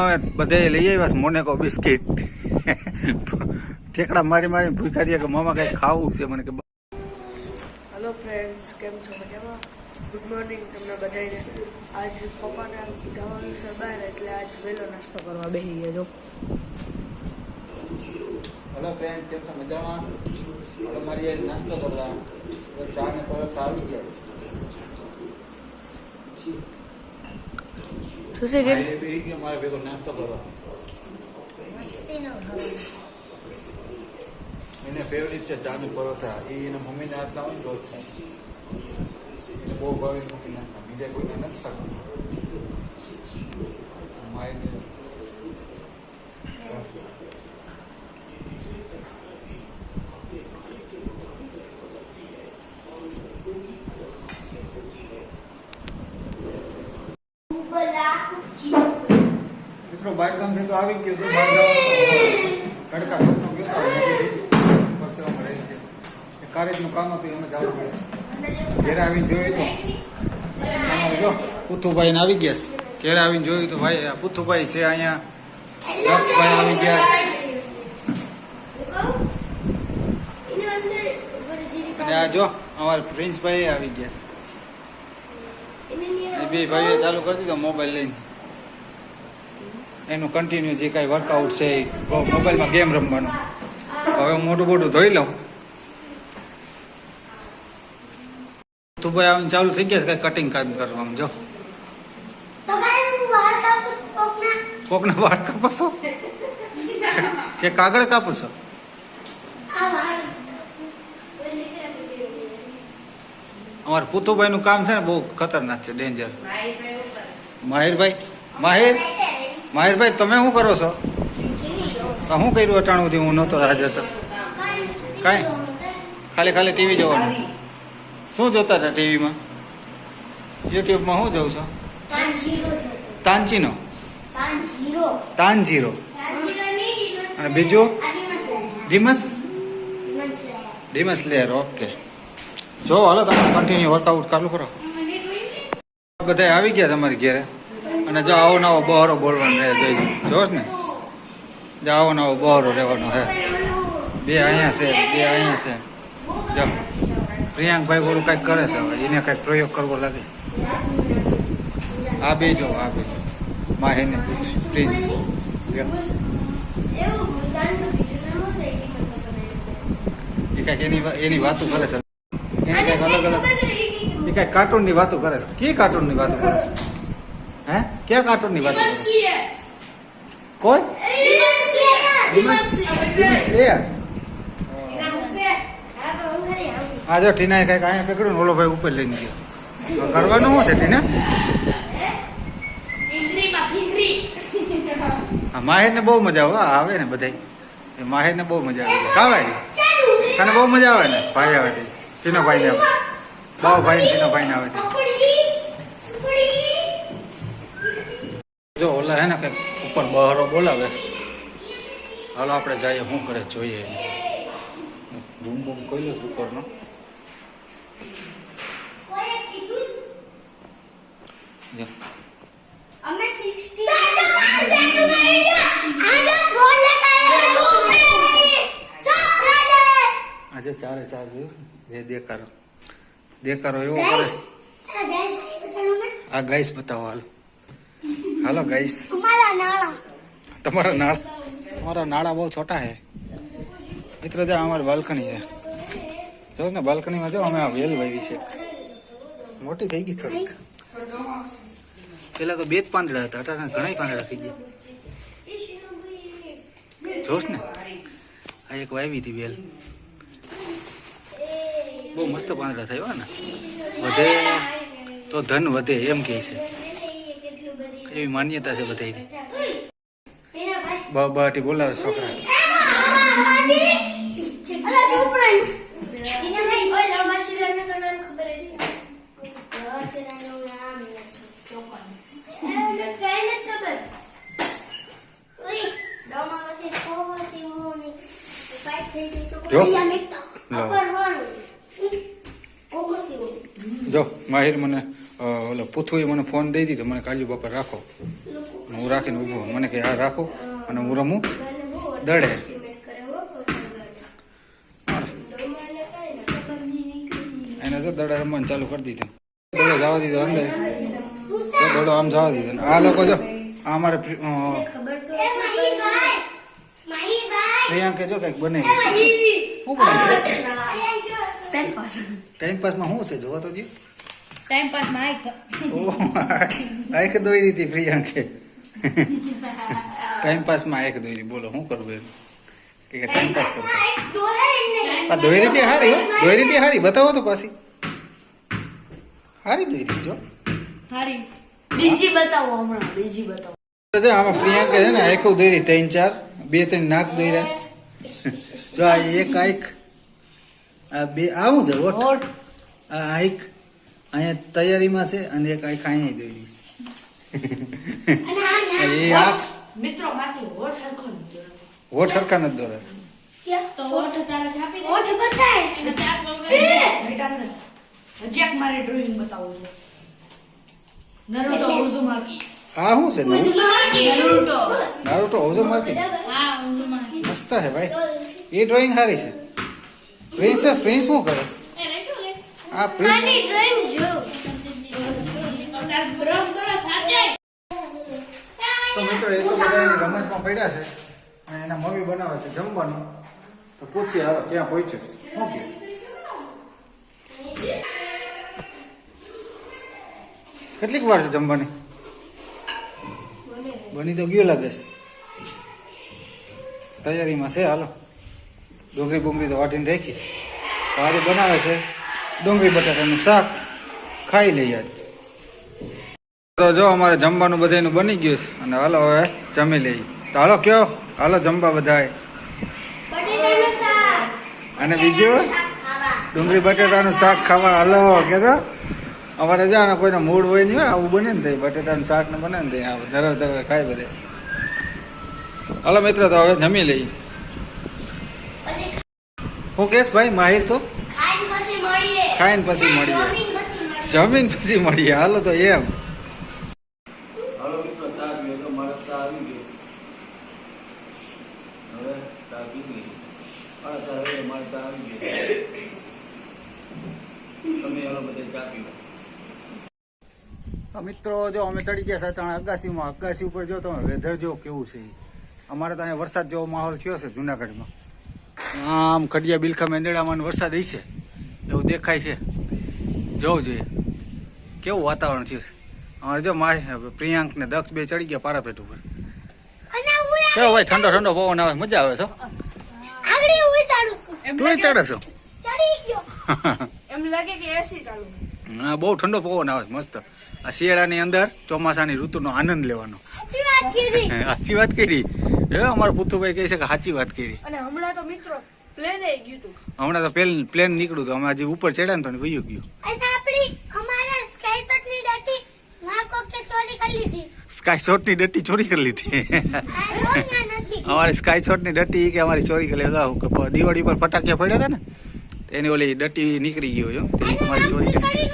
હવે બધે લઈ આવ્યા છે મોનેકો બિસ્કિટ. ઠેકડા મારી મારી ભૂખા કે મામા કઈ ખાવું છે મને કે હેલો ફ્રેન્ડ્સ કેમ છો મજામાં? ગુડ મોર્નિંગ તમને બધાને આજ પપ્પાને જવાનું છે બહાર એટલે આજ વહેલો નાસ્તો કરવા બેસી ગયા જો. હેલો ફ્રેન્ડ કેમ છો મજામાં? તમારી આજ નાસ્તો કરવા. ચા ને પરોઠા આવી ગયા. શું છે કે મારે ભેગો નાસ્તો કરવા એને ફેવરિટ છે ચાનું પરોઠા એ એના મમ્મીને હાથના હોય ને રોજ ખાય બહુ ભાવે મૂકી નાખતા બીજા કોઈને નથી ખાતા મારે મિત્રો બાઈક તો આવી ગયો. તડકા ઘરનો ગયો રહી છે એ કારેજનું કામ હતું, એમાં જવું પડે ઘેર આવીને જોયું તો. પુથુભાઈ ને આવી ગયા છે. ઘેર આવીને જોયું તો ભાઈ પુથુભાઈ છે અહીંયા. દક્ષભાઈ આવી ગયા અને આ જો, અમારા પ્રિન્સભાઈ આવી ગયા છે. બે ભાઈએ ચાલુ કરી દીધો, મોબાઈલ લઈને. એનું કન્ટિન્યુ જે કાંઈ વર્કઆઉટ છે એ મોબાઈલમાં ગેમ રમવાનું. હવે હું મોટું મોટું ધોઈ લઉં. તું ભાઈ આવીને ચાલુ થઈ ગયા છે કાંઈ કટિંગ કામ કરવાનું જો. કોકના વાળ કાપશો? કે કાગળ કાપશો? અમારા પુતુભાઈનું કામ છે ને બહુ ખતરનાક છે ડેન્જર માહિરભાઈ માહિર? માહિરભાઈ તમે શું કરો છો? તો શું કર્યું અટાણું સુધી હું નહોતો હાજર તો. કાંઈ ખાલી ખાલી ટીવી જોવાનું શું જોતા હતા ટીવીમાં? યુટ્યુબમાં શું જોઉં છો? તાન તાનજીરો. અને બીજું? ડીમસ ડીમસ? Layer okay. જો હાલો તમે કન્ટિન્યુ વર્કઆઉટ ચાલુ કરો. બધા આવી ગયા તમારી ઘેરે? અને જો આવો નવો બહારો બોલવાનો રહે જોઈ જોશ ને? જો આવો નવો બહારો રહેવાનો હે બે અહીંયા છે, બે અહીંયા છે. જો, પ્રિયાંકભાઈ બોલું કંઈક કરે છે હવે, એને કંઈક પ્રયોગ કરવો લાગે છે. આ બે જો, આ બે માહીને પ્રિન્સ. એ કાંઈક એની એની વાતો કરે છે. એની કાંઈક અલગ અલગ એ કાંઈક કાર્ટૂનની વાતો કરે છે. કી કાર્ટૂનની વાતો કરે છે? હે? ક્યાં કાર્ટૂનની વાતો કરે? છે? કોઈ? ડિમન્સ લેયર આ જો ટીનાએ કંઈક અહીંયા પકડ્યું ને ઓલો ભાઈ ઉપર લઈને ગયો. કરવાનું શું છે ટીના? આ માહિરને બહુ મજા આવે હા, આવે ને બધાય. એ માહિરને બહુ મજા આવે. ખાવાય તને બહુ મજા આવે ને? ભાઈ આવે ટીનો ભાઈ ને આવે. બહુ ભાઈ ને ટીનો ભાઈ ને આવે જો ઓલા હે ને કંઈક ઉપર બહારો બોલાવે. હાલો આપણે જઈએ શું કરે જોઈએ. બૂમ બૂમ કોઈ ઉપરનો. જો. અમે 60 આજે ચારે ચાર જોયું જે દેખારો. દેખારો એવો કરે. આ ગાઈસ બતાવો હાલો. હાલો ગાઈસ તમારા નાળા તમારા નાળા બહુ છોટા હે મિત્ર જો અમારી બાલ્કની છે. જો ને બાલ્કનીમાં જો અમે આ વેલ વાવી છે. મોટી થઈ ગઈ થોડીક. પેલા તો બે જ પાંદડા હતા અટાણે ઘણા પાંદડા થઈ ગયા. જોશ ને આ એક વાવી હતી વેલ. બહુ મસ્ત પાંદડા થયા ને. વધે તો ધન વધે એમ કહે છે. એવી માન્યતા છે બધાની બાટી બોલાવે છોકરા. જો. જો માહિર મને ઓલો પૂથુએ મને ફોન દઈ દીધો મને કાલુ બાપા રાખો. હું રાખીને ઊભો મને કે હા રાખો. અને હું રમું. દડે. એને તો દડે રમવાનું ચાલુ કરી દીધું. દડો જવા દીધો અંદર. તો દડો આમ જવા દીધો. આ લોકો જો આ અમારે પ્રિ- પ્રિયાંકે જો કંઈક બને શું બને ટાઈમ પાસમાં શું છે જોવો તો જી ટાઈમ પાસમાં આઈ ઓહ આંખ દોરી હતી પ્રિયાંકે. ટાઈમ પાસમાં આંખ દોરી. બોલો શું કરવું એમ? કે ટાઈમ પાસ કરતા. આ દોરી હતી હારી દોરી હતી હારી. બતાવો તો પાછી. હારી દોરી જો. હારી. બીજી બતાવો હમણાં બીજી બતાવો. જો આમાં પ્રિયાંકા છે ને આંખો દોરી ત્રણ ચાર બે ત્રણ નાક દોર્યા જો આ એક આઈક આ બે આવું છે આ આંખ અહીંયા તૈયારીમાં છે અને એક આંખ અહીંયા દોરી છે. એ આંખ મિત્રો હરખો નથી ઓઠ હરખા નથી દોરા તો ઓઠ તારા છાપી દે. બતાય. ચાપ મેડમને હજી એક મારે ડ્રોઈંગ બતાવવું નરુટો ઉઝુમાકી આ શું છે નરુટો? નારુટો. માર્કેટ હા ઉઝુમાકી મસ્ત હે ભાઈ. એ ડ્રોઈંગ સારી છે. પ્રિન્સ પ્રિન્સ શું કરે છે? આ પ્રિન્સ ડ્રોઈંગ જો તો મિત્રો એ તો બધા એની રમતમાં પડ્યા છે અને એના મમ્મી બનાવે છે જમવાનું. તો પૂછીએ હવે ક્યાં પહોંચ્યો છે? શું કે કેટલીક વાર છે જમવાની? બની તો ગયો લાગે છે. તૈયારીમાં છે હાલો. ડુંગળી બુંગળી તો વાટીને રાખી છે. તો આજે બનાવે છે ડુંગળી બટાટાનું શાક ખાઈ લઈએ. તો જો અમારે જમવાનું બધાનું બની ગયું છે અને હાલો હવે જમી લઈએ. તો હાલો કયો? હાલો જમવા બધાય. અને બીજું? ડુંગળી બટેટાનું શાક ખાવા. હાલો કેતો અમારે જા કોઈનો મૂડ હોય નહીં હોય આવું બને ને થઈ બટેટાનું શાક ને બને ને તે આ ધરાવ ધરાવ ખાય બધે. હાલો મિત્રો તો હવે જમી લઈએ. હું કેશ ભાઈ માહિર તો ખાઈને પછી મળીએ. જમીન પછી મળીએ. હાલો તો એમ. મિત્રો જો અમે ચડી ગયા સાતાણા અગાસીમાં. અગાસી ઉપર જો તમે વેધર જો કેવું છે. અમારે તો અહીંયા વરસાદ જેવો માહોલ થયો છે જુનાગઢમાં. આમ ખડિયા બિલખા મેંદડામાં વરસાદ હશે. એવું દેખાય છે. જવું જોઈએ. કેવું વાતાવરણ છે? અમારે જો માય પ્રિયાંક ને દક્ષ બે ચડી ગયા પારાપેટ ઉપર. અને કેવો ભાઈ ઠંડો ઠંડો પવન આવે મજા આવે છો? તું ચડે છો? ચડી એમ લાગે કે એસી ચાલુ હા બહુ ઠંડો પવન આવે છે મસ્ત. આ શિયાળાની અંદર ચોમાસાની ઋતુનો આનંદ લેવાનો. સાચી વાત કરી એ અમારા પુતુભાઈ કહે છે કે સાચી વાત કરી અને હમણાં તો મિત્રો પ્લેન એ ગયું હતું હમણાં તો પ્લેન પ્લેન નીકળ્યું હતું અમે આજે ઉપર ચડ્યા ને તો વયું ગયું. અને આપણી અમારા સ્કાય શોટની ડટી માં કોકે ચોરી કરી લીધી. સ્કાય શોટની ડટ્ટી ચોરી કરી લીધી. આ રોન્યા નથી. અમારી સ્કાય શોટની ડટ્ટી કે અમારી ચોરી કરી લીધા. દિવાળી પર ફટાકિયા પડ્યા હતા ને તો એની ઓલી ડટ્ટી નીકળી ગયો જો તે અમારી ચોરી કરી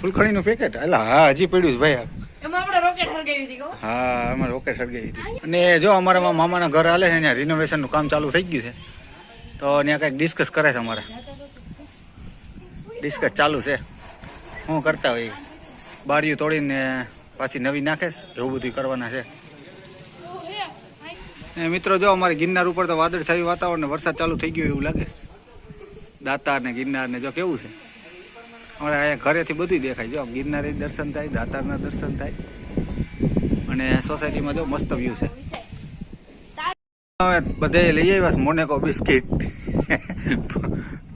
ફૂલખડીનું પેકેટ એટલે હા હજી પડ્યું છે ભાઈ એમાં આપણે રોકેટ હરગાવી હતી કહો હા અમારે રોકેટ સળગાવી હતી. અને જો અમારા મામાના ઘર હાલે છે ત્યાં રિનોવેશનનું કામ ચાલુ થઈ ગયું છે. તો ત્યાં કંઈક ડિસ્કસ કરે છે અમારે. ડિસ્કસ ચાલુ છે. શું કરતા હોય. બારીઓ તોડીને પાછી નવી નાખે એવું બધું કરવાના છે. મિત્રો, જો અમારે ગિરનાર ઉપર તો વાદળછાયું વાતાવરણ વરસાદ ચાલુ થઈ ગયો એવું લાગે દાતાર ને ગિરનાર ને જો કેવું છે. અમારે અહીંયા ઘરેથી બધું દેખાય. જો ગિરનારે દર્શન થાય દાતારના દર્શન થાય. અને સોસાયટીમાં જો મસ્ત વ્યૂ છે. બધે લઈ આવ્યા મોનેકો બિસ્કિટ.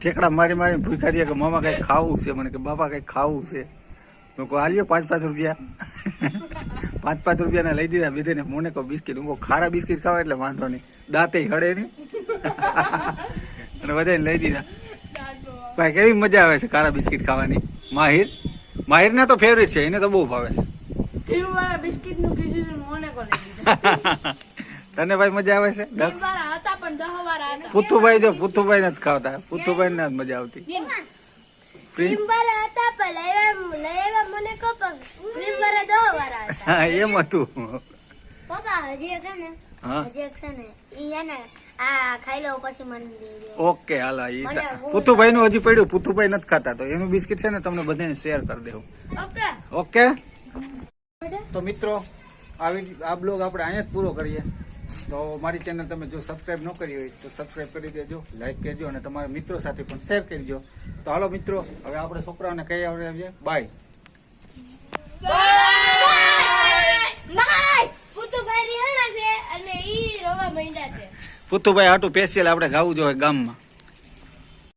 ઠેકડા મારી મારી ભૂખા દે કે મામા કઈ ખાવું છે? મને કે બાપા કઈ ખાવું છે. તો કહો હાલ્યો પાંચ પાંચ રૂપિયા. પાંચ પાંચ રૂપિયાના લઈ દીધા બીજેને મોનેકો બિસ્કિટ. હું ખારા બિસ્કિટ ખાવા એટલે વાંધો નહીં. દાંતે હળે નહીં. અને બધાને લઈ દીધા. ભાઈ કેવી મજા આવે છે કારા બિસ્કિટ ખાવાની? માહિર? માહિરના તો ફેવરિટ છે એને તો બહુ ભાવે છે. બિસ્કિટનું કીધું મોને કોને કીધું તને ભાઈ મજા આવે છે? પુથુભાઈ જો પુથુભાઈ નથી ખાવતા. પુથુભાઈ ને મજા આવતી. એમ. હતું પપ્પા હજી એક છે ને? હા. હજી એક છે ને ઈ એને આ ખાઈ લો પછી મને દેજો ઓકે હાલા પુથુભાઈ નું હજી પડ્યું. પુથુભાઈ નથી ખાતા. તો એનું બિસ્કિટ છે ને તમને બધાને શેર કરી દેવું. ઓકે? ઓકે. તો મિત્રો આવી આ બ્લોગ આપણે અહીંયા જ પૂરો કરીએ. તો મારી ચેનલ તમે જો સબસ્ક્રાઇબ ન કરી હોય તો સબસ્ક્રાઇબ કરી દેજો લાઈક કરજો અને તમારા મિત્રો સાથે પણ શેર કરજો. તો હાલો મિત્રો હવે આપણે છોકરાઓને કહી આવડે બાય પુતુભાઈ હાટું સ્પેશિયલ આપણે ગાવું જોઈએ ગામમાં.